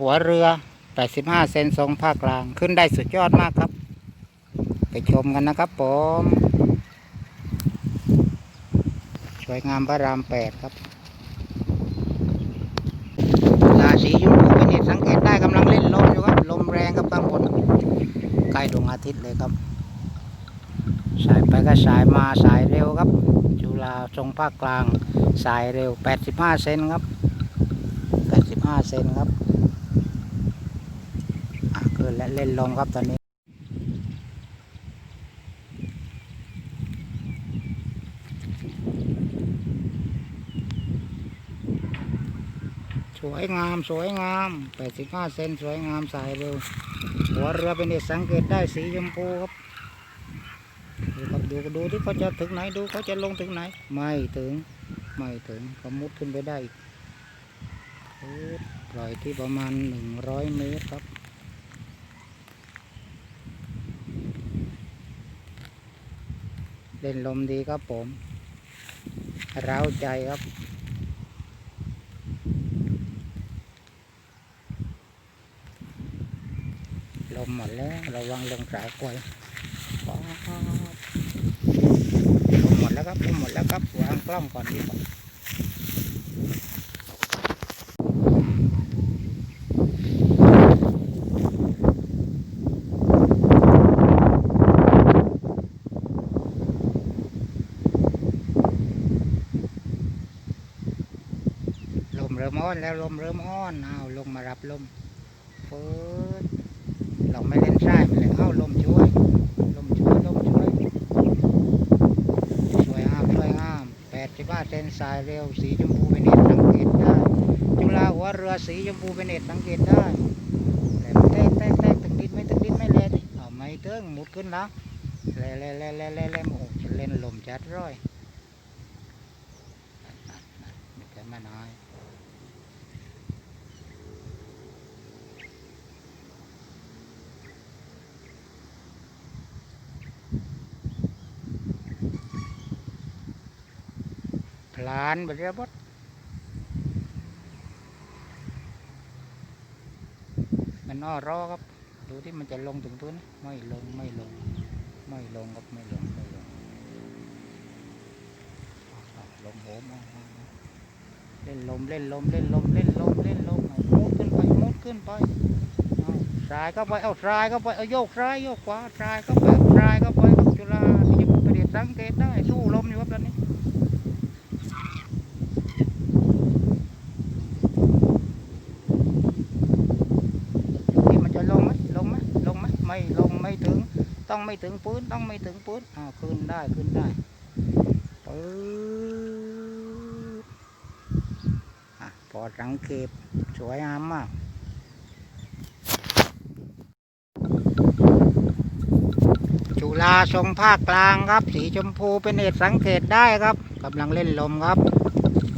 หัวเรือ 85 เซนทรงภาคกลาง ขึ้นได้สุดยอดมากครับ ไปชมกันนะครับผม สวยงามพระราม 8 ครับราศีชมพูเป็นเหตุสังเกตได้กำลังเล่นลมอยู่ครับ ลมแรงครับข้างบนใกล้ดวงอาทิตย์เลยครับ สายไปก็สายมาสายเร็วครับ จุฬาทรงภาคกลาง สายเร็ว 85 เซนครับ 85 เซนครับ นและเล่นลมครับตอนนี้ สวยงามสวยงาม85เซนสวยงามสายเร็วหัวเรือเป็นเอกสังเกตได้สีชมพูครับดูครับดูดูที่เขาจะถึงไหนดูเขาจะลงถึงไหน ไม่ถึงไม่ถึงเขามุดขึ้นไปได้อีกปึ๊บปล่อยที่ประมาณ100เมตรครับ เล่นลมดีครับผมเร้าใจครับ ลมหมดแล้วระวังลงสายกวยลมหมดแล้วครับลมหมดแล้วครับวางกล้องก่อนดีกว่า อ้อนแล้วลมเริ่มอ้อนเอาลงมารับลมฟืดเราไม่เล่นใช่ไม่เล่นเอาลมช่วยลมช่วยลมช่วยสวยงามสวยงามแปดสิบห้าเซนสายเร็วสีชมพูเป็นเอกสังเกตได้จุฬาหัวเรือสีชมพูเป็นเอกสังเกตได้แหลมแตกแตกแตกถึงดินไม่ถึงดินไม่เล่ดิเอาไม่เติ้งหมุดขึ้นแล้วเล่เล่เล่เล่เล่เล่โอ้เล่นลมจัดร้อยนั่นนั่ นนั่นไม่เกินมาน้อยพลานไปเรียบดมันอ้อรอครับ ดูที่มันจะลงถึงพื้นไมไม่ลงไม่ลง ไม่ลงครับไม่ลงไม่ลงลมโหมเล่นลมเล่นลมเล่นลมเล่นลมเล่นลมมุดขึ้นไปมุดขึ้นไปเอาสายเข้าไปเอาสายเข้าไปเอาโยกซ้ายโยกขวาสายเข้าไปสายเข้าไปครับจุฬาที่จะไปเด็ดสังเกตได้สู้ลมอยู่ครับตอนนี้ นี่มันจะลงไหมลงไหมลงไหมไม่ลงไม่ถึง ต้องไม่ถึงพื้นต้องไม่ถึงพื้นอ่าขึ้นได้ขึ้นได้ปื๊ดอะพอสังเกตสวยงามมากจุฬาทรงภาคกลางครับ สีชมพูเป็นเอกสังเกตได้ครับกำลังเล่นลมครับ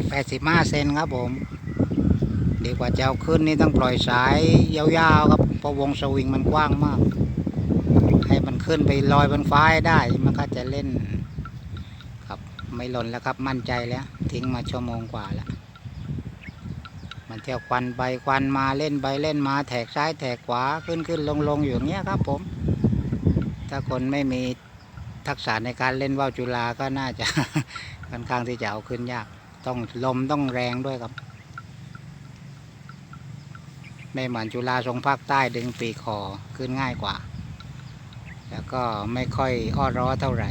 85เซนครับผมดีกว่าจะเอาขึ้นนี่ต้องปล่อยสายยาวๆครับเพราะวงสวิงมันกว้างมาก ขึ้นไปลอยบนฟ้าได้มันก็จะเล่น ครับไม่หล่นแล้วครับมั่นใจแล้ว ทิ้งมาชั่วโมงกว่าแล้วมันเที่ยวควันไปควันมาเล่นไปเล่นมาแถกซ้ายแถกขวาขึ้นขึ้นลงลงอยู่อย่างเงี้ยครับ ผม ถ้าคนไม่มีทักษะในการเล่นว่าวจุฬาก็น่าจะค่อนข้างที่จะเอาขึ้นยาก ต้องลมต้องแรงด้วยครับไม่เหมือนจุฬาทรงภาคใต้ดึงปีกคอขึ้นง่ายกว่า แล้วก็ไม่ค่อยอ้อร้อเท่าไหร่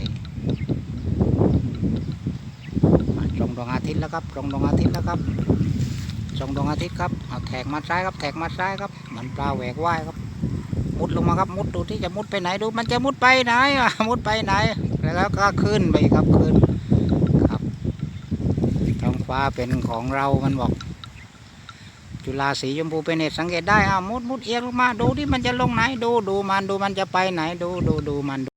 ตรงดวงอาทิตย์แล้วครับตรงดวงอาทิตย์แล้วครับตรงดวงอาทิตย์ครับเอาแทกมาซ้ายครับแทกมาซ้ายครับเหมือนปลาแหวกว่ายครับ มุดลงมาครับมุดดูที่จะมุดไปไหนดู มันจะมุดไปไหนอะมุดไปไหน แล้วก็ขึ้นไปครับขึ้นครับท้องฟ้าเป็นของเรามันบอก จุฬาสีชมพูเป็นเหตุสังเกตได้อ่ามุดมุดเอียงลงมาดูที่มันจะลงไหนดูดูมันดูมันจะไปไหนดูดูดูมัน